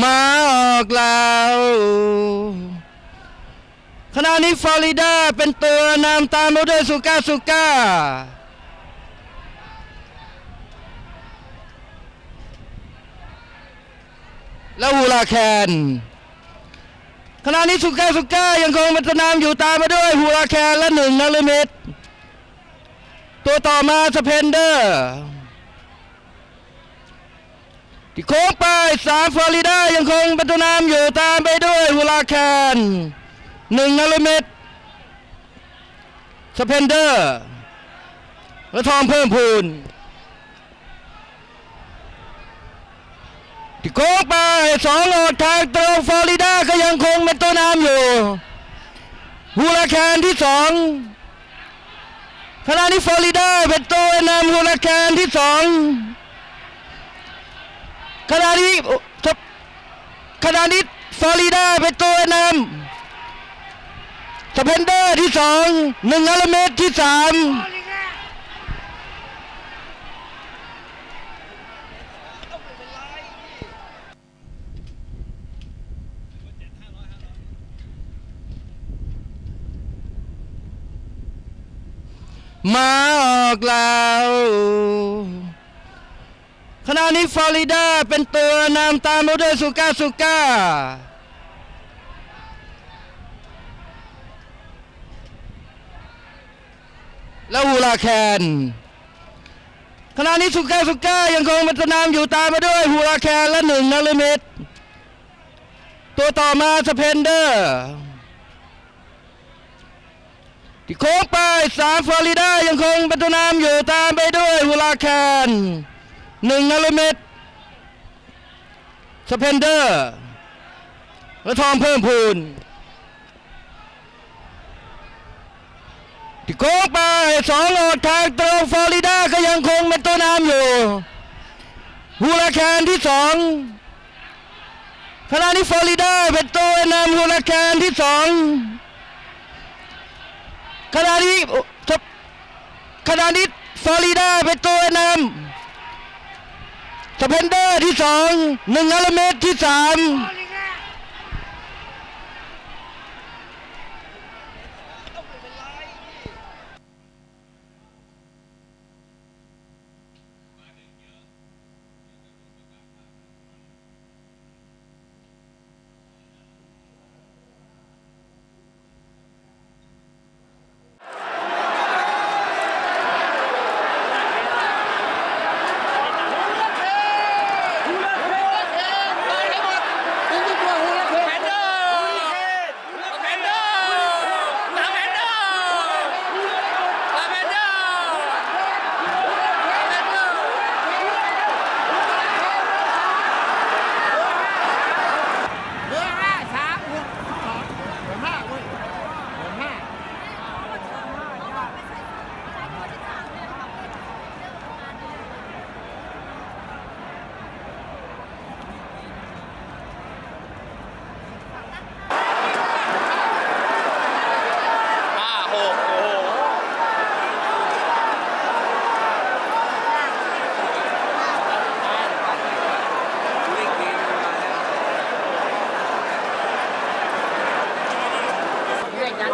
มาออกแล้วขณะนี้ฟลอริดาเป็นตัวนำตามมาด้วยสุก้าสุก้าและฮูลาแคนขณะนี้สุก้าสุก้ายังคงเป็นตัวนำอยู่ตามมาด้วยฮูลาแคนและหนึ่งนาริมิตตัวต่อมาสเพนเดอร์ ที่โค้งไปสามฟลอริดายังคงเป็นตัวนำอยู่ตามไปด้วยฮูลาแคนหนึ่งนาริมิตสเพนเดอร์และทองเพิ่มพูนที่โค้งไปสองออกทางตรงฟลอริดาก็ยังคงเป็นตัวนำอยู่ฮูลาแคนที่สองขณะนี้ฟลอริดาเป็นตัวนำฮูลาแคนที่สอง ขณะนี้โอ้ทับขณะนี้ฟลอริดาเป็นตัวนำสเปนเดอร์ที่สองหนึ่งอลเมตรที่สามมาออกแล้ว ณะนี้ฟลอริดาเป็นตัวนำตามมาด้วยสุก้าสุก้าและฮูลาแคนขณะนี้สุก้าสุก้ายังคงเป็นตัวนำอยู่ตามมาด้วยฮูลาแคนและหนึ่งนาริมิตตัวต่อมาสเพนเดอร์ที่โค้งไปสามฟลอริดายังคงเป็นตัวนำอยู่ตามไปด้วยฮูลาแคน หนึ่งนาริมิตสเพนเดอร์และทองเพิ่มพูนที่โค้งไปสองออกทางตรงฟลอริดาก็ยังคงเป็นตัวนำอยู่ฮูลาแคนที่สองขณะนี้ฟลอริดาเป็นตัวนำฮูลาแคนที่สองขณะนี้โอ้ทับขณะนี้ฟลอริดาเป็นตัวนำ สเปนเดอร์ที่สองหนึ่งอลเมตรที่สาม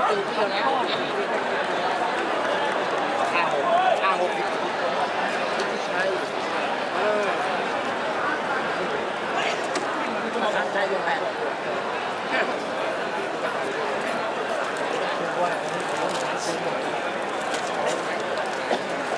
ปีที่แล้ว